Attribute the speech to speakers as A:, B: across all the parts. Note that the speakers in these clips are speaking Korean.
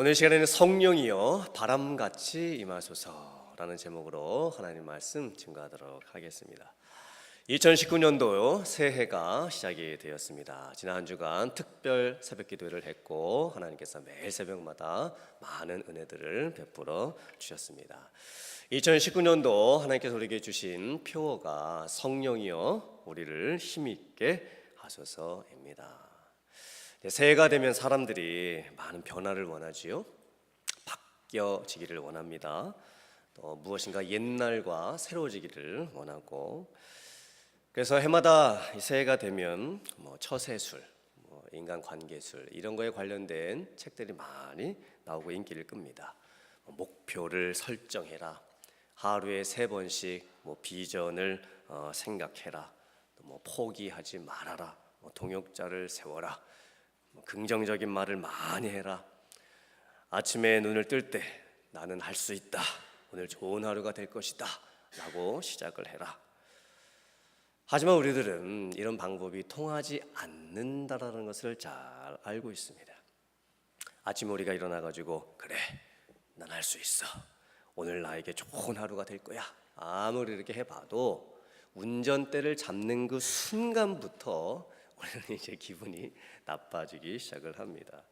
A: 오늘 시간에는 성령이여 바람같이 임하소서라는 제목으로 하나님 말씀 증거하도록 하겠습니다. 2019년도 새해가 시작이 되었습니다. 지난 한 주간 특별 새벽 기도를 했고 하나님께서 매일 새벽마다 많은 은혜들을 베풀어 주셨습니다. 2019년도 하나님께서 우리에게 주신 표어가 성령이여 우리를 힘있게 하소서입니다. 네, 새해가 되면 사람들이 많은 변화를 원하지요. 바뀌어지기를 원합니다. 또 무엇인가 옛날과 새로워지기를 원하고 그래서 해마다 이 새해가 되면 뭐 처세술, 뭐 인간 관계술 이런 거에 관련된 책들이 많이 나오고 인기를 끕니다. 뭐 목표를 설정해라. 하루에 세 번씩 뭐 비전을 어, 생각해라. 또뭐 포기하지 말아라. 뭐 동역자를 세워라. 뭐 긍정적인 말을 많이 해라. 아침에 눈을 뜰 때 나는 할 수 있다. 오늘 좋은 하루가 될 것이다. 라고 시작을 해라. 하지만 우리들은 이런 방법이 통하지 않는다라는 것을 잘 알고 있습니다. 아침 우리가 일어나 가지고 그래. 난 할 수 있어. 오늘 나에게 좋은 하루가 될 거야. 아무리 이렇게 해 봐도 운전대를 잡는 그 순간부터 우리는 이제 기분이 나빠지기 시작을 합니다.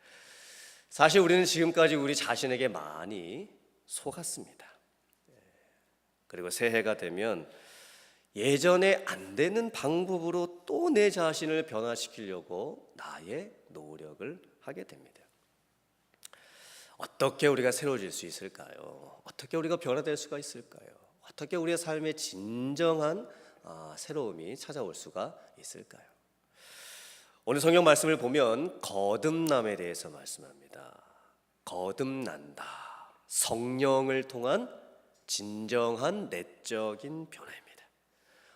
A: 사실 우리는 지금까지 우리 자신에게 많이 속았습니다. 그리고 새해가 되면 예전에 안 되는 방법으로 또 내 자신을 변화시키려고 나의 노력을 하게 됩니다. 어떻게 우리가 새로워질 수 있을까요? 어떻게 우리가 변화될 수가 있을까요? 어떻게 우리의 삶에 진정한 아, 새로움이 찾아올 수가 있을까요? 오늘 성경 말씀을 보면 거듭남에 대해서 말씀합니다. 거듭난다. 성령을 통한 진정한 내적인 변화입니다.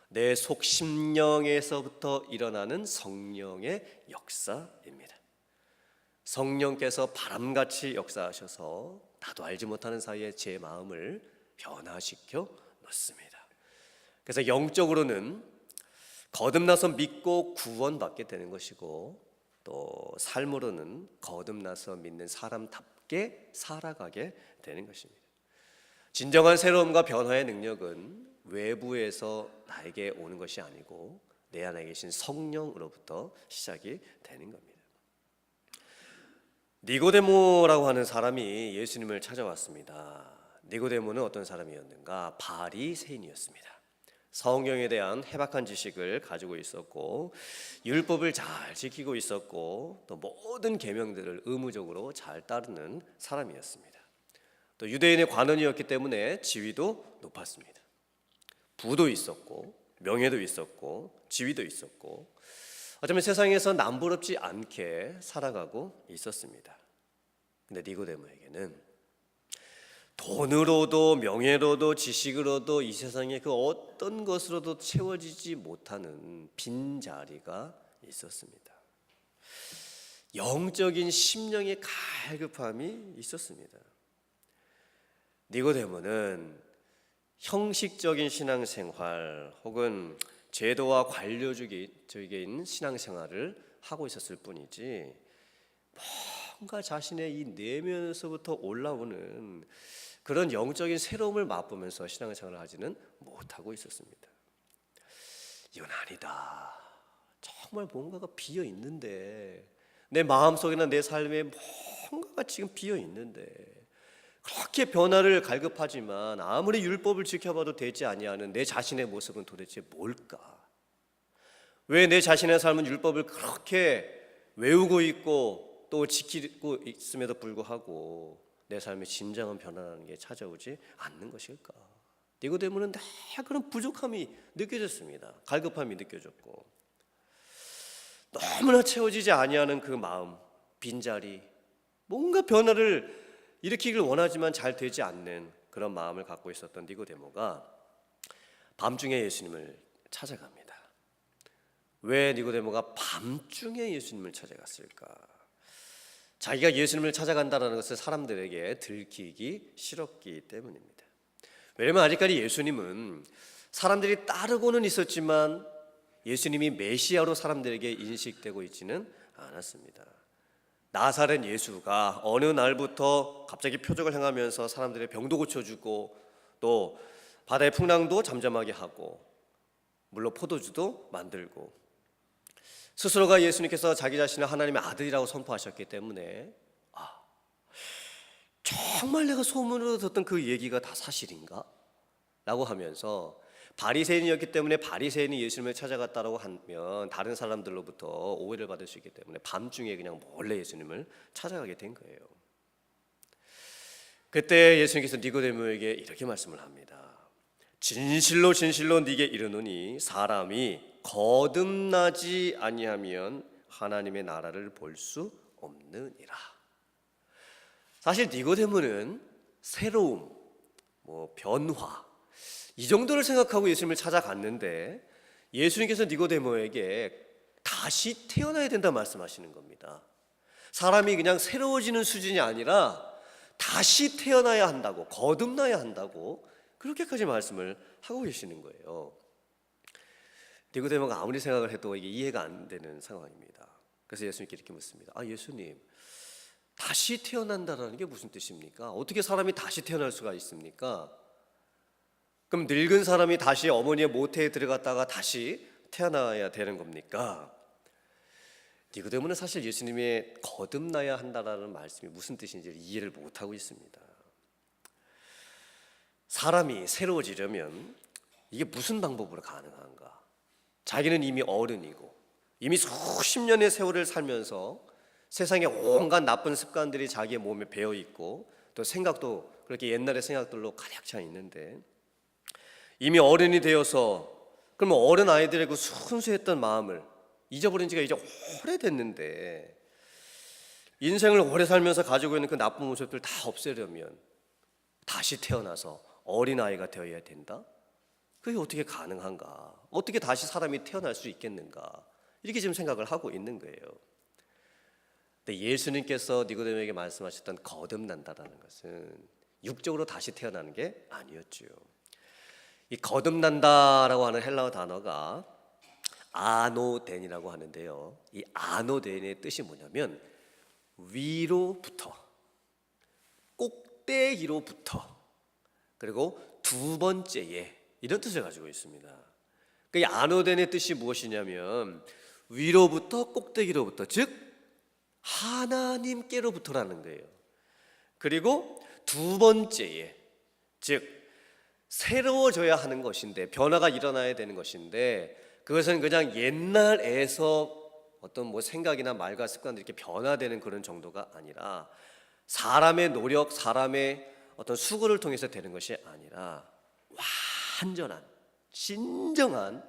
A: 내 속 심령에서부터 일어나는 성령의 역사입니다. 성령께서 바람같이 역사하셔서 나도 알지 못하는 사이에 제 마음을 변화시켜 놓습니다. 그래서 영적으로는 거듭나서 믿고 구원받게 되는 것이고 또 삶으로는 거듭나서 믿는 사람답게 살아가게 되는 것입니다. 진정한 새로움과 변화의 능력은 외부에서 나에게 오는 것이 아니고 내 안에 계신 성령으로부터 시작이 되는 겁니다. 니고데모라고 하는 사람이 예수님을 찾아왔습니다. 니고데모는 어떤 사람이었는가? 바리새인이었습니다. 성경에 대한 해박한 지식을 가지고 있었고 율법을 잘 지키고 있었고 또 모든 계명들을 의무적으로 잘 따르는 사람이었습니다. 또 유대인의 관원이었기 때문에 지위도 높았습니다. 부도 있었고 명예도 있었고 지위도 있었고 어쩌면 세상에서 남부럽지 않게 살아가고 있었습니다. 근데 니고데모에게는 돈으로도 명예로도 지식으로도 이 세상의 그 어떤 것으로도 채워지지 못하는 빈 자리가 있었습니다. 영적인 심령의 갈급함이 있었습니다. 니고데모는 형식적인 신앙생활 혹은 제도와 관료주의적인 신앙생활을 하고 있었을 뿐이지 뭔가 자신의 이 내면에서부터 올라오는 그런 영적인 새로움을 맛보면서 신앙생활을 하지는 못하고 있었습니다. 이건 아니다. 정말 뭔가가 비어 있는데 내 마음 속이나 내 삶에 뭔가가 지금 비어 있는데 그렇게 변화를 갈급하지만 아무리 율법을 지켜봐도 되지 아니하는 내 자신의 모습은 도대체 뭘까? 왜 내 자신의 삶은 율법을 그렇게 외우고 있고 또 지키고 있음에도 불구하고 내 삶의 진정한 변화라는 게 찾아오지 않는 것일까? 니고데모는 다 그런 부족함이 느껴졌습니다. 갈급함이 느껴졌고 너무나 채워지지 아니하는 그 마음, 빈자리, 뭔가 변화를 일으키길 원하지만 잘 되지 않는 그런 마음을 갖고 있었던 니고데모가 밤중에 예수님을 찾아갑니다. 왜 니고데모가 밤중에 예수님을 찾아갔을까? 자기가 예수님을 찾아간다는 것을 사람들에게 들키기 싫었기 때문입니다. 왜냐하면 아직까지 예수님은 사람들이 따르고는 있었지만 예수님이 메시아로 사람들에게 인식되고 있지는 않았습니다. 나사렛 예수가 어느 날부터 갑자기 표적을 행하면서 사람들의 병도 고쳐주고 또 바다의 풍랑도 잠잠하게 하고 물로 포도주도 만들고 스스로가 예수님께서 자기 자신을 하나님의 아들이라고 선포하셨기 때문에 아 정말 내가 소문으로 듣던 그 얘기가 다 사실인가? 라고 하면서 바리새인이었기 때문에 바리새인이 예수님을 찾아갔다라고 하면 다른 사람들로부터 오해를 받을 수 있기 때문에 밤중에 그냥 몰래 예수님을 찾아가게 된 거예요. 그때 예수님께서 니고데모에게 이렇게 말씀을 합니다. 진실로 진실로 네게 이르노니 사람이 거듭나지 아니하면 하나님의 나라를 볼 수 없느니라. 사실 니고데모는 새로움, 뭐 변화 이 정도를 생각하고 예수님을 찾아갔는데 예수님께서 니고데모에게 다시 태어나야 된다 말씀하시는 겁니다. 사람이 그냥 새로워지는 수준이 아니라 다시 태어나야 한다고 거듭나야 한다고 그렇게까지 말씀을 하고 계시는 거예요. 니고데모가 아무리 생각을 해도 이게 이해가 안 되는 상황입니다. 그래서 예수님께 이렇게 묻습니다. 아 예수님 다시 태어난다라는 게 무슨 뜻입니까? 어떻게 사람이 다시 태어날 수가 있습니까? 그럼 늙은 사람이 다시 어머니의 모태에 들어갔다가 다시 태어나야 되는 겁니까? 니고데모는 사실 예수님의 거듭나야 한다라는 말씀이 무슨 뜻인지 이해를 못 하고 있습니다. 사람이 새로워지려면 이게 무슨 방법으로 가능한가? 자기는 이미 어른이고 이미 수십 년의 세월을 살면서 세상에 온갖 나쁜 습관들이 자기의 몸에 배어 있고 또 생각도 그렇게 옛날의 생각들로 가득 차 있는데 이미 어른이 되어서 그러면 어른 아이들의 그 순수했던 마음을 잊어버린 지가 이제 오래됐는데 인생을 오래 살면서 가지고 있는 그 나쁜 모습들 다 없애려면 다시 태어나서 어린 아이가 되어야 된다. 그게 어떻게 가능한가? 어떻게 다시 사람이 태어날 수 있겠는가? 이렇게 지금 생각을 하고 있는 거예요. 근데 예수님께서 니고데모에게 말씀하셨던 거듭난다라는 것은 육적으로 다시 태어나는 게 아니었죠. 이 거듭난다라고 하는 헬라어 단어가 아노덴이라고 하는데요. 이 아노덴의 뜻이 뭐냐면 위로부터 꼭대기로부터 그리고 두 번째에 이런 뜻을 가지고 있습니다. 그이 아노덴의 뜻이 무엇이냐면 위로부터 꼭대기로부터 즉 하나님께로부터라는 거예요. 그리고 두 번째에 즉 새로워져야 하는 것인데 변화가 일어나야 되는 것인데 그것은 그냥 옛날에서 어떤 뭐 생각이나 말과 습관들이 이렇게 변화되는 그런 정도가 아니라 사람의 노력, 사람의 어떤 수고를 통해서 되는 것이 아니라 완전한 진정한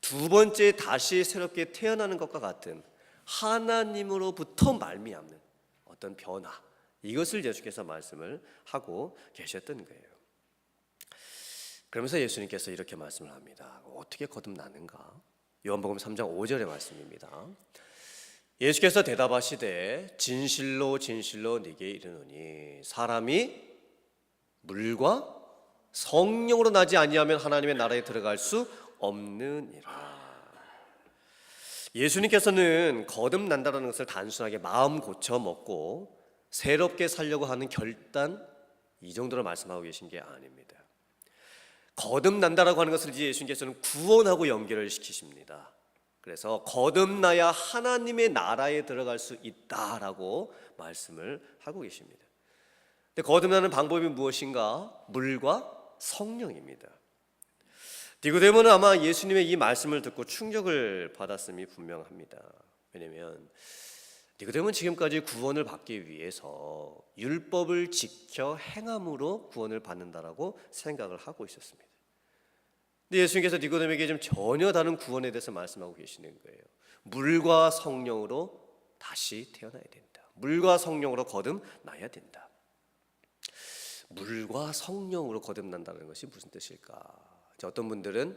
A: 두 번째 다시 새롭게 태어나는 것과 같은 하나님으로부터 말미암는 어떤 변화 이것을 예수께서 말씀을 하고 계셨던 거예요. 그러면서 예수님께서 이렇게 말씀을 합니다. 어떻게 거듭나는가? 요한복음 3장 5절의 말씀입니다. 예수께서 대답하시되 진실로 진실로 네게 이르노니 사람이 물과 성령으로 나지 아니하면 하나님의 나라에 들어갈 수 없느니라. 예수님께서는 거듭난다는 것을 단순하게 마음 고쳐 먹고 새롭게 살려고 하는 결단 이 정도로 말씀하고 계신 게 아닙니다. 거듭난다라고 하는 것을 이제 예수님께서는 구원하고 연결을 시키십니다. 그래서 거듭나야 하나님의 나라에 들어갈 수 있다라고 말씀을 하고 계십니다. 근데 거듭나는 방법이 무엇인가? 물과 성령입니다. 니고데모는 아마 예수님의 이 말씀을 듣고 충격을 받았음이 분명합니다. 왜냐하면 니고데모는 지금까지 구원을 받기 위해서 율법을 지켜 행함으로 구원을 받는다라고 생각을 하고 있었습니다. 근데 예수님께서 니고데모에게 좀 전혀 다른 구원에 대해서 말씀하고 계시는 거예요. 물과 성령으로 다시 태어나야 된다. 물과 성령으로 거듭나야 된다. 물과 성령으로 거듭난다는 것이 무슨 뜻일까? 어떤 분들은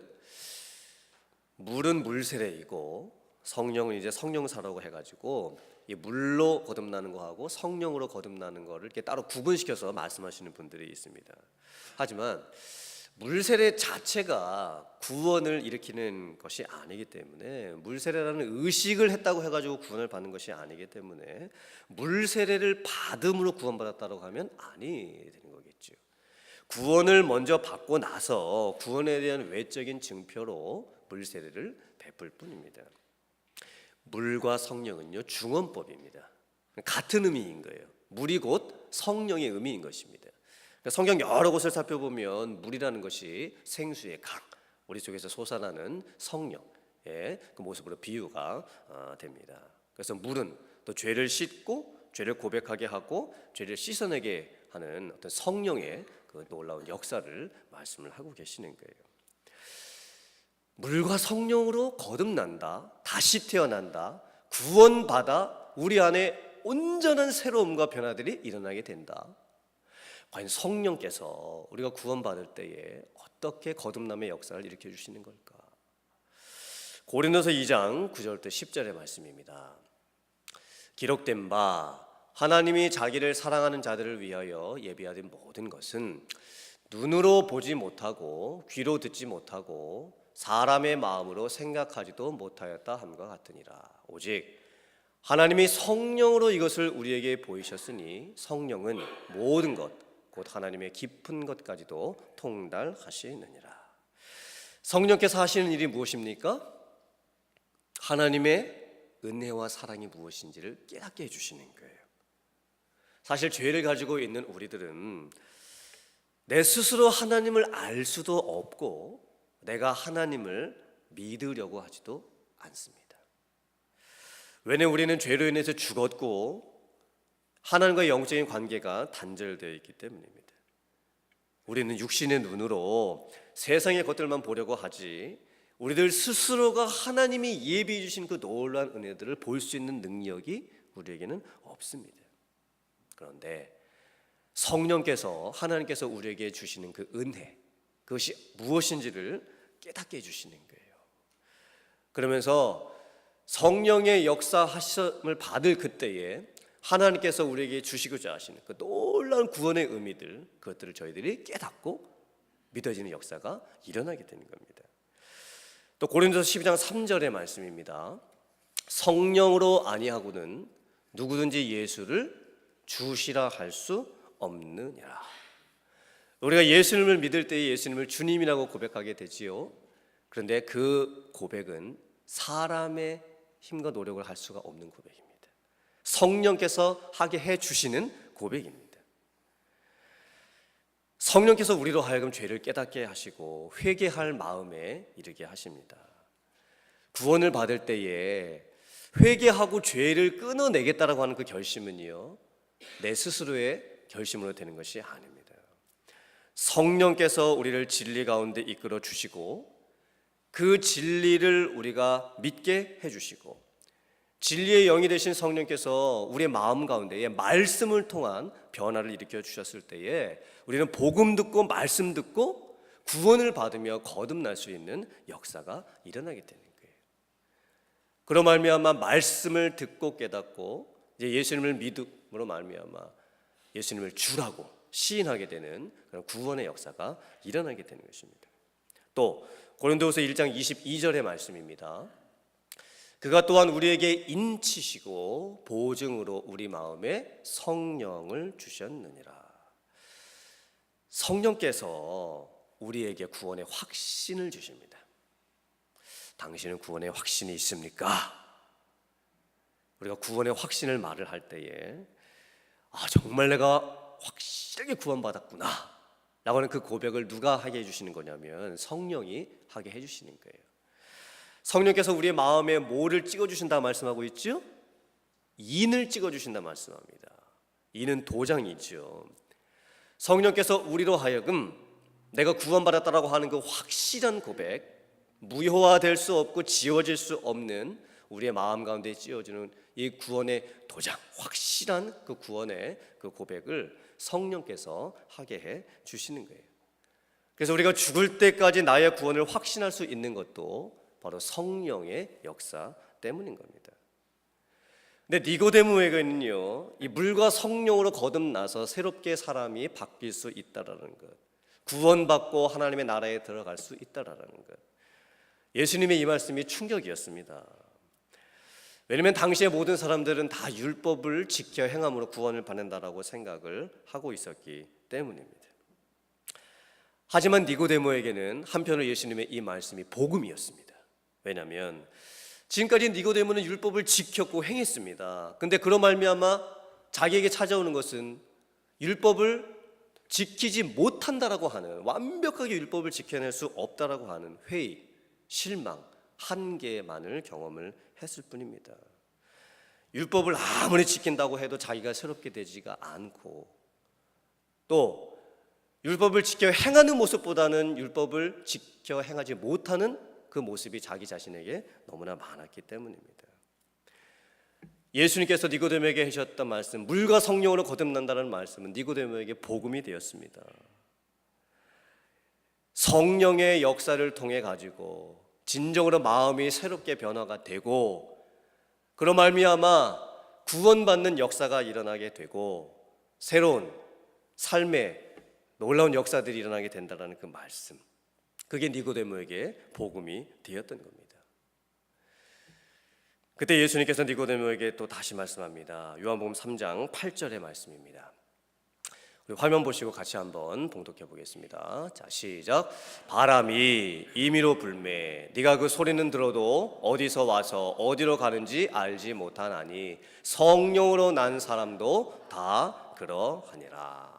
A: 물은 물세례이고 성령은 이제 성령사라고 해가지고 이 물로 거듭나는 거하고 성령으로 거듭나는 거를 이렇게 따로 구분시켜서 말씀하시는 분들이 있습니다. 하지만 물세례 자체가 구원을 일으키는 것이 아니기 때문에 물세례라는 의식을 했다고 해가지고 구원을 받는 것이 아니기 때문에 물세례를 받음으로 구원받았다고 하면 아니. 구원을 먼저 받고 나서 구원에 대한 외적인 증표로 물세례를 베풀 뿐입니다. 물과 성령은요 중원법입니다. 같은 의미인 거예요. 물이 곧 성령의 의미인 것입니다. 그러니까 성경 여러 곳을 살펴보면 물이라는 것이 생수의 각, 우리 속에서 솟아나는 성령의 그 모습으로 비유가 어, 됩니다. 그래서 물은 또 죄를 씻고 죄를 고백하게 하고 죄를 씻어내게 하는 어떤 성령의 그 놀라운 역사를 말씀을 하고 계시는 거예요. 물과 성령으로 거듭난다, 다시 태어난다, 구원받아 우리 안에 온전한 새로움과 변화들이 일어나게 된다. 과연 성령께서 우리가 구원받을 때에 어떻게 거듭남의 역사를 일으켜 주시는 걸까? 고린도서 2장 9절부터 10절의 말씀입니다. 기록된 바 하나님이 자기를 사랑하는 자들을 위하여 예비하신 모든 것은 눈으로 보지 못하고 귀로 듣지 못하고 사람의 마음으로 생각하지도 못하였다 함과 같으니라. 오직 하나님이 성령으로 이것을 우리에게 보이셨으니 성령은 모든 것, 곧 하나님의 깊은 것까지도 통달하시느니라. 성령께서 하시는 일이 무엇입니까? 하나님의 은혜와 사랑이 무엇인지를 깨닫게 해주시는 거예요. 사실 죄를 가지고 있는 우리들은 내 스스로 하나님을 알 수도 없고 내가 하나님을 믿으려고 하지도 않습니다. 왜냐하면 우리는 죄로 인해서 죽었고 하나님과의 영적인 관계가 단절되어 있기 때문입니다. 우리는 육신의 눈으로 세상의 것들만 보려고 하지 우리들 스스로가 하나님이 예비해 주신 그 놀라운 은혜들을 볼 수 있는 능력이 우리에게는 없습니다. 그런데 성령께서 하나님께서 우리에게 주시는 그 은혜 그것이 무엇인지를 깨닫게 해 주시는 거예요. 그러면서 성령의 역사하심을 받을 그때에 하나님께서 우리에게 주시고자 하시는 그 놀라운 구원의 의미들 그것들을 저희들이 깨닫고 믿어지는 역사가 일어나게 되는 겁니다. 또 고린도서 12장 3절의 말씀입니다. 성령으로 아니하고는 누구든지 예수를 주시라 할 수 없느니라. 우리가 예수님을 믿을 때 예수님을 주님이라고 고백하게 되지요. 그런데 그 고백은 사람의 힘과 노력을 할 수가 없는 고백입니다. 성령께서 하게 해 주시는 고백입니다. 성령께서 우리로 하여금 죄를 깨닫게 하시고 회개할 마음에 이르게 하십니다. 구원을 받을 때에 회개하고 죄를 끊어내겠다라고 하는 그 결심은요. 내 스스로의 결심으로 되는 것이 아닙니다. 성령께서 우리를 진리 가운데 이끌어 주시고 그 진리를 우리가 믿게 해 주시고 진리의 영이 되신 성령께서 우리의 마음 가운데에 말씀을 통한 변화를 일으켜 주셨을 때에 우리는 복음 듣고 말씀 듣고 구원을 받으며 거듭날 수 있는 역사가 일어나게 되는 거예요. 그로 말미암아 말씀을 듣고 깨닫고 이제 예수님을 믿음 으로 말미암아 예수님을 주라고 시인하게 되는 그런 구원의 역사가 일어나게 되는 것입니다. 또 고린도후서 1장 22절의 말씀입니다. 그가 또한 우리에게 인치시고 보증으로 우리 마음에 성령을 주셨느니라. 성령께서 우리에게 구원의 확신을 주십니다. 당신은 구원의 확신이 있습니까? 우리가 구원의 확신을 말을 할 때에 아 정말 내가 확실하게 구원받았구나 라고 하는 그 고백을 누가 하게 해주시는 거냐면 성령이 하게 해주시는 거예요. 성령께서 우리의 마음에 뭐를 찍어주신다 말씀하고 있죠? 인을 찍어주신다 말씀합니다. 인은 도장이죠. 성령께서 우리로 하여금 내가 구원받았다라고 하는 그 확실한 고백 무효화될 수 없고 지워질 수 없는 우리의 마음 가운데 찌어지는 이 구원의 도장, 확실한 그 구원의 그 고백을 성령께서 하게 해 주시는 거예요. 그래서 우리가 죽을 때까지 나의 구원을 확신할 수 있는 것도 바로 성령의 역사 때문인 겁니다. 근데 니고데모에게는요, 이 물과 성령으로 거듭나서 새롭게 사람이 바뀔 수 있다라는 것. 구원받고 하나님의 나라에 들어갈 수 있다라는 것. 예수님의 이 말씀이 충격이었습니다. 왜냐하면 당시의 모든 사람들은 다 율법을 지켜 행함으로 구원을 받는다라고 생각을 하고 있었기 때문입니다. 하지만 니고데모에게는 한편으로 예수님의 이 말씀이 복음이었습니다. 왜냐하면 지금까지 니고데모는 율법을 지켰고 행했습니다. 근데 그런 말미암아 자기에게 찾아오는 것은 율법을 지키지 못한다라고 하는 완벽하게 율법을 지켜낼 수 없다라고 하는 회의, 실망, 한계만을 경험을 했을 뿐입니다. 율법을 아무리 지킨다고 해도 자기가 새롭게 되지가 않고 또 율법을 지켜 행하는 모습보다는 율법을 지켜 행하지 못하는 그 모습이 자기 자신에게 너무나 많았기 때문입니다. 예수님께서 니고데모에게 하셨던 말씀, 물과 성령으로 거듭난다는 말씀은 니고데모에게 복음이 되었습니다. 성령의 역사를 통해 가지고 진정으로 마음이 새롭게 변화가 되고 그런 말미암아 구원받는 역사가 일어나게 되고 새로운 삶의 놀라운 역사들이 일어나게 된다라는 그 말씀. 그게 니고데모에게 복음이 되었던 겁니다. 그때 예수님께서 니고데모에게 또 다시 말씀합니다. 요한복음 3장 8절의 말씀입니다. 화면 보시고 같이 한번 봉독해 보겠습니다. 자, 시작. 바람이 임의로 불매 네가 그 소리는 들어도 어디서 와서 어디로 가는지 알지 못하나니 성령으로 난 사람도 다 그러하니라.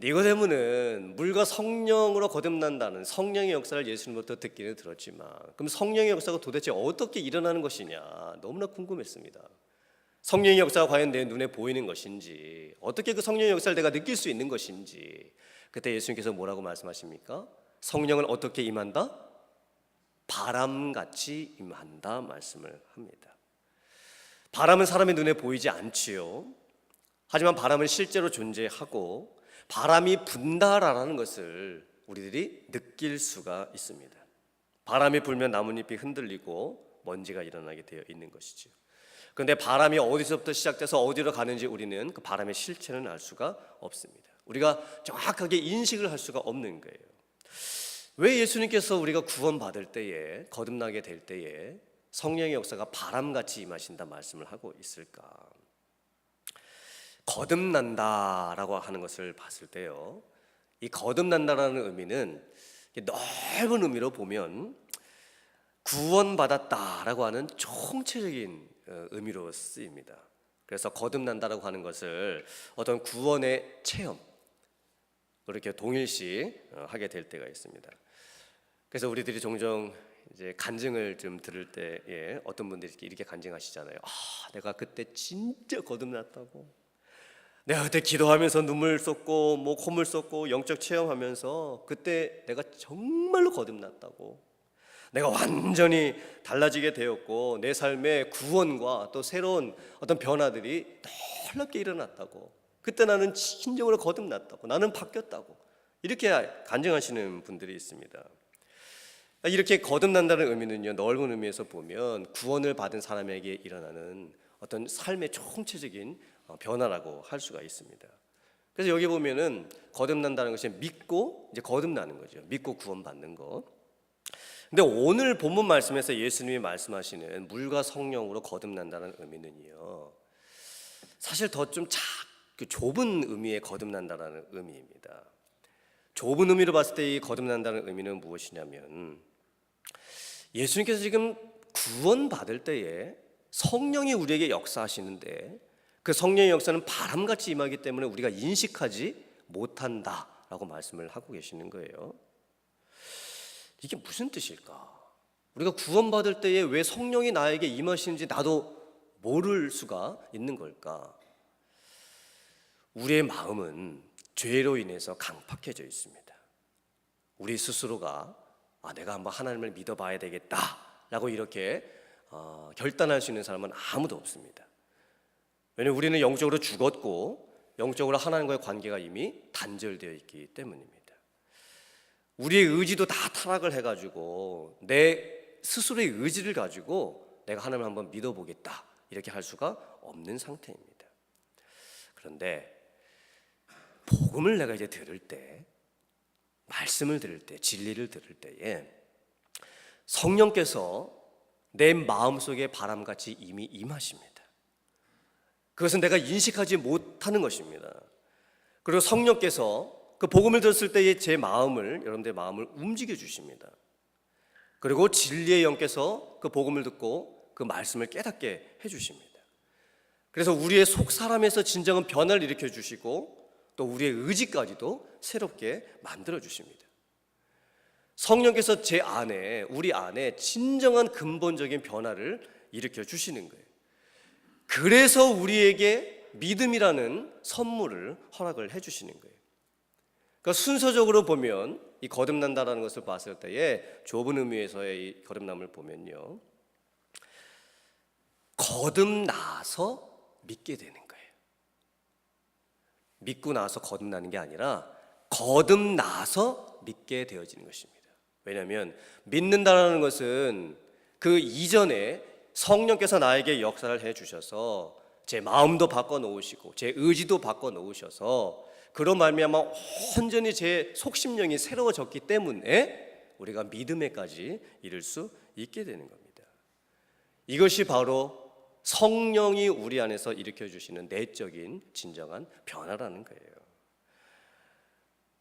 A: 니고데모는 물과 성령으로 거듭난다는 성령의 역사를 예수님부터 듣기는 들었지만 그럼 성령의 역사가 도대체 어떻게 일어나는 것이냐 너무나 궁금했습니다. 성령의 역사가 과연 내 눈에 보이는 것인지 어떻게 그 성령의 역사를 내가 느낄 수 있는 것인지 그때 예수님께서 뭐라고 말씀하십니까? 성령은 어떻게 임한다? 바람같이 임한다 말씀을 합니다. 바람은 사람의 눈에 보이지 않지요. 하지만 바람은 실제로 존재하고 바람이 분다라는 것을 우리들이 느낄 수가 있습니다. 바람이 불면 나뭇잎이 흔들리고 먼지가 일어나게 되어 있는 것이죠. 그런데 바람이 어디서부터 시작돼서 어디로 가는지 우리는 그 바람의 실체는 알 수가 없습니다. 우리가 정확하게 인식을 할 수가 없는 거예요. 왜 예수님께서 우리가 구원받을 때에 거듭나게 될 때에 성령의 역사가 바람같이 임하신다 말씀을 하고 있을까? 거듭난다라고 하는 것을 봤을 때요. 이 거듭난다라는 의미는 넓은 의미로 보면 구원받았다라고 하는 총체적인 어, 의미로 쓰입니다. 그래서 거듭난다라고 하는 것을 어떤 구원의 체험 이렇게 동일시 어, 하게 될 때가 있습니다. 그래서 우리들이 종종 이제 간증을 좀 들을 때에 어떤 분들이 이렇게 간증하시잖아요. 아, 내가 그때 진짜 거듭났다고. 내가 그때 기도하면서 눈물 쏟고 뭐 콧물 쏟고 영적 체험하면서 그때 내가 정말로 거듭났다고. 내가 완전히 달라지게 되었고 내 삶의 구원과 또 새로운 어떤 변화들이 놀랍게 일어났다고. 그때 나는 진정으로 거듭났다고. 나는 바뀌었다고. 이렇게 간증하시는 분들이 있습니다. 이렇게 거듭난다는 의미는요 넓은 의미에서 보면 구원을 받은 사람에게 일어나는 어떤 삶의 총체적인 어, 변화라고 할 수가 있습니다. 그래서 여기 보면은 거듭난다는 것이 믿고 이제 거듭나는 거죠. 믿고 구원받는 것. 근데 오늘 본문 말씀에서 예수님이 말씀하시는 물과 성령으로 거듭난다는 의미는요. 사실 더좀그 좁은 의미의 거듭난다라는 의미입니다. 좁은 의미로 봤을 때 이 거듭난다는 의미는 무엇이냐면 예수님께서 지금 구원받을 때에 성령이 우리에게 역사하시는데 그 성령의 역사는 바람같이 임하기 때문에 우리가 인식하지 못한다라고 말씀을 하고 계시는 거예요. 이게 무슨 뜻일까? 우리가 구원받을 때에 왜 성령이 나에게 임하시는지 나도 모를 수가 있는 걸까? 우리의 마음은 죄로 인해서 강팍해져 있습니다. 우리 스스로가 아, 내가 한번 하나님을 믿어봐야 되겠다라고 이렇게 어, 결단할 수 있는 사람은 아무도 없습니다. 왜냐하면 우리는 영적으로 죽었고 영적으로 하나님과의 관계가 이미 단절되어 있기 때문입니다. 우리의 의지도 다 타락을 해가지고 내 스스로의 의지를 가지고 내가 하나님을 한번 믿어보겠다 이렇게 할 수가 없는 상태입니다. 그런데 복음을 내가 이제 들을 때 말씀을 들을 때, 진리를 들을 때에 성령께서 내 마음속에 바람같이 이미 임하십니다. 그것은 내가 인식하지 못하는 것입니다. 그리고 성령께서 그 복음을 들었을 때의 제 마음을 여러분들의 마음을 움직여 주십니다. 그리고 진리의 영께서 그 복음을 듣고 그 말씀을 깨닫게 해 주십니다. 그래서 우리의 속 사람에서 진정한 변화를 일으켜 주시고 또 우리의 의지까지도 새롭게 만들어 주십니다. 성령께서 제 안에 우리 안에 진정한 근본적인 변화를 일으켜 주시는 거예요. 그래서 우리에게 믿음이라는 선물을 허락을 해 주시는 거예요. 그러니까 순서적으로 보면 이 거듭난다라는 것을 봤을 때에 좁은 의미에서의 이 거듭남을 보면요. 거듭나서 믿게 되는 거예요. 믿고 나서 거듭나는 게 아니라 거듭나서 믿게 되어지는 것입니다. 왜냐하면 믿는다라는 것은 그 이전에 성령께서 나에게 역사를 해 주셔서 제 마음도 바꿔 놓으시고 제 의지도 바꿔 놓으셔서 그런 말미암아 온전히 제 속심령이 새로워졌기 때문에 우리가 믿음에까지 이를 수 있게 되는 겁니다. 이것이 바로 성령이 우리 안에서 일으켜 주시는 내적인 진정한 변화라는 거예요.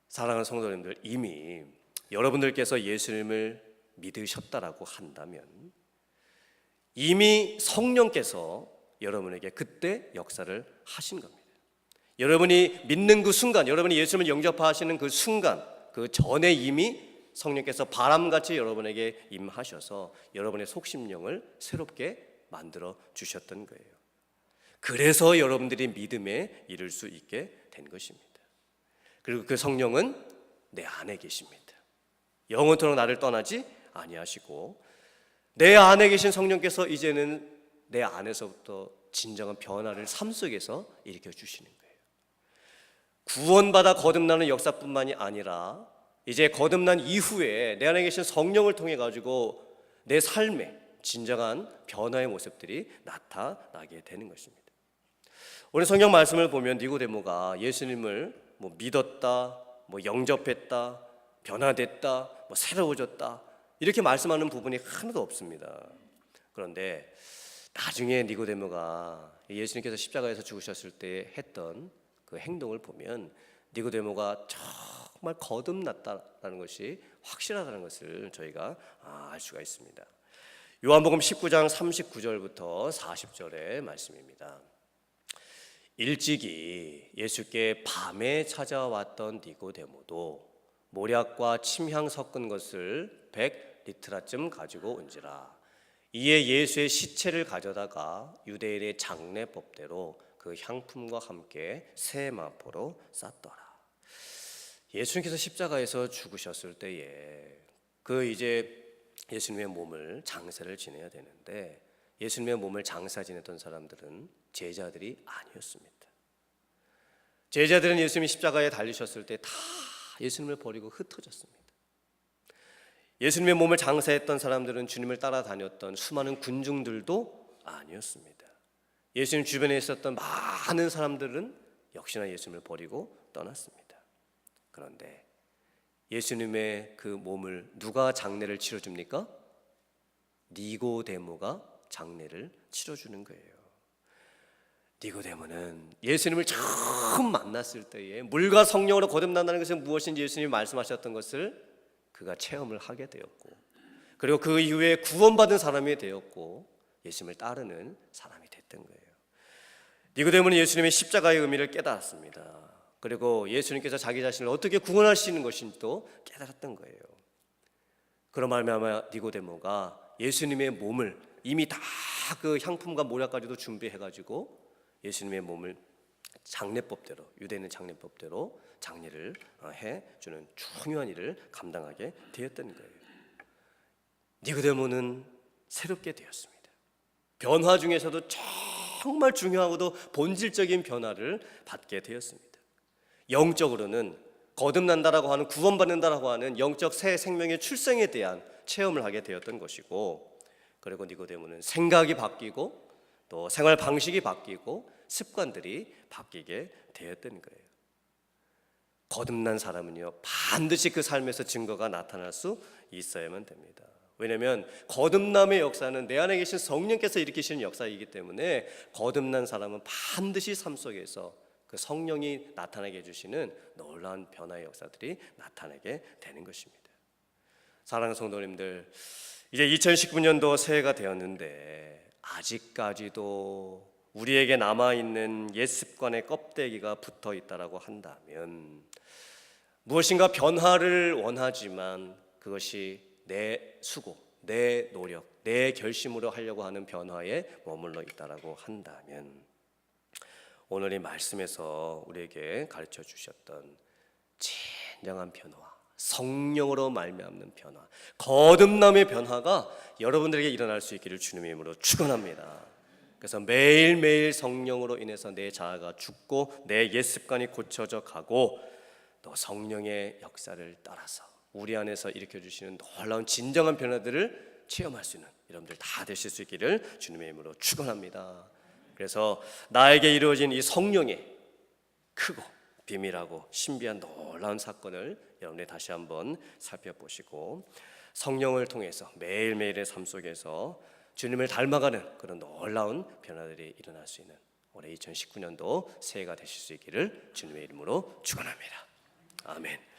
A: 사랑하는 성도님들 이미 여러분들께서 예수님을 믿으셨다라고 한다면 이미 성령께서 여러분에게 그때 역사를 하신 겁니다. 여러분이 믿는 그 순간, 여러분이 예수님을 영접하시는 그 순간, 그 전에 이미 성령께서 바람같이 여러분에게 임하셔서 여러분의 속심령을 새롭게 만들어 주셨던 거예요. 그래서 여러분들이 믿음에 이를 수 있게 된 것입니다. 그리고 그 성령은 내 안에 계십니다. 영원토록 나를 떠나지 아니하시고 내 안에 계신 성령께서 이제는 내 안에서부터 진정한 변화를 삶 속에서 일으켜 주시는 거예요. 구원받아 거듭나는 역사뿐만이 아니라 이제 거듭난 이후에 내 안에 계신 성령을 통해 가지고 내 삶에 진정한 변화의 모습들이 나타나게 되는 것입니다. 오늘 성경 말씀을 보면 니고데모가 예수님을 뭐 믿었다, 뭐 영접했다, 변화됐다, 뭐 새로워졌다 이렇게 말씀하는 부분이 하나도 없습니다. 그런데 나중에 니고데모가 예수님께서 십자가에서 죽으셨을 때 했던 그 행동을 보면 니고데모가 정말 거듭났다라는 것이 확실하다는 것을 저희가 아, 알 수가 있습니다. 요한복음 19장 39절부터 40절의 말씀입니다. 일찍이 예수께 밤에 찾아왔던 니고데모도 모략과 침향 섞은 것을 100리트라쯤 가지고 온지라 이에 예수의 시체를 가져다가 유대인의 장례법대로 그 향품과 함께 새 마포로 쌌더라. 예수님께서 십자가에서 죽으셨을 때에 그 이제 예수님의 몸을 장사를 지내야 되는데 예수님의 몸을 장사 지냈던 사람들은 제자들이 아니었습니다. 제자들은 예수님이 십자가에 달리셨을 때 다 예수님을 버리고 흩어졌습니다. 예수님의 몸을 장사했던 사람들은 주님을 따라다녔던 수많은 군중들도 아니었습니다. 예수님 주변에 있었던 많은 사람들은 역시나 예수님을 버리고 떠났습니다. 그런데 예수님의 그 몸을 누가 장례를 치러 줍니까? 니고데모가 장례를 치러 주는 거예요. 니고데모는 예수님을 처음 만났을 때에 물과 성령으로 거듭난다는 것은 무엇인지 예수님이 말씀하셨던 것을 그가 체험을 하게 되었고 그리고 그 이후에 구원받은 사람이 되었고 예수님을 따르는 사람이 됐던 거예요. 니고데모는 예수님의 십자가의 의미를 깨달았습니다. 그리고 예수님께서 자기 자신을 어떻게 구원하시는 것인지도 깨달았던 거예요. 그런 말미암아 니고데모가 예수님의 몸을 이미 다 그 향품과 모략까지도 준비해 가지고 예수님의 몸을 장례법대로 유대인의 장례법대로 장례를 어, 해 주는 중요한 일을 감당하게 되었던 거예요. 니고데모는 새롭게 되었습니다. 변화 중에서도 정말 중요하고도 본질적인 변화를 받게 되었습니다. 영적으로는 거듭난다라고 하는 구원받는다라고 하는 영적 새 생명의 출생에 대한 체험을 하게 되었던 것이고 그리고 니고데모는 생각이 바뀌고 또 생활 방식이 바뀌고 습관들이 바뀌게 되었던 거예요. 거듭난 사람은요 반드시 그 삶에서 증거가 나타날 수 있어야만 됩니다. 왜냐하면 거듭남의 역사는 내 안에 계신 성령께서 일으키시는 역사이기 때문에 거듭난 사람은 반드시 삶 속에서 그 성령이 나타나게 해주시는 놀라운 변화의 역사들이 나타나게 되는 것입니다. 사랑하는 성도님들, 이제 2019년도 새해가 되었는데 아직까지도 우리에게 남아 있는 옛 습관의 껍데기가 붙어 있다라고 한다면 무엇인가 변화를 원하지만 그것이 내 수고, 내 노력, 내 결심으로 하려고 하는 변화에 머물러 있다라고 한다면 오늘 이 말씀에서 우리에게 가르쳐 주셨던 진정한 변화, 성령으로 말미암는 변화, 거듭남의 변화가 여러분들에게 일어날 수 있기를 주님의 이름으로 축원합니다. 그래서 매일매일 성령으로 인해서 내 자아가 죽고 내 옛 습관이 고쳐져 가고 또 성령의 역사를 따라서 우리 안에서 일으켜 주시는 놀라운 진정한 변화들을 체험할 수 있는 여러분들 다 되실 수 있기를 주님의 이름으로 축원합니다. 그래서 나에게 이루어진 이 성령의 크고 비밀하고 신비한 놀라운 사건을 여러분이 다시 한번 살펴보시고 성령을 통해서 매일매일의 삶 속에서 주님을 닮아가는 그런 놀라운 변화들이 일어날 수 있는 올해 2019년도 새해가 되실 수 있기를 주님의 이름으로 축원합니다. 아멘.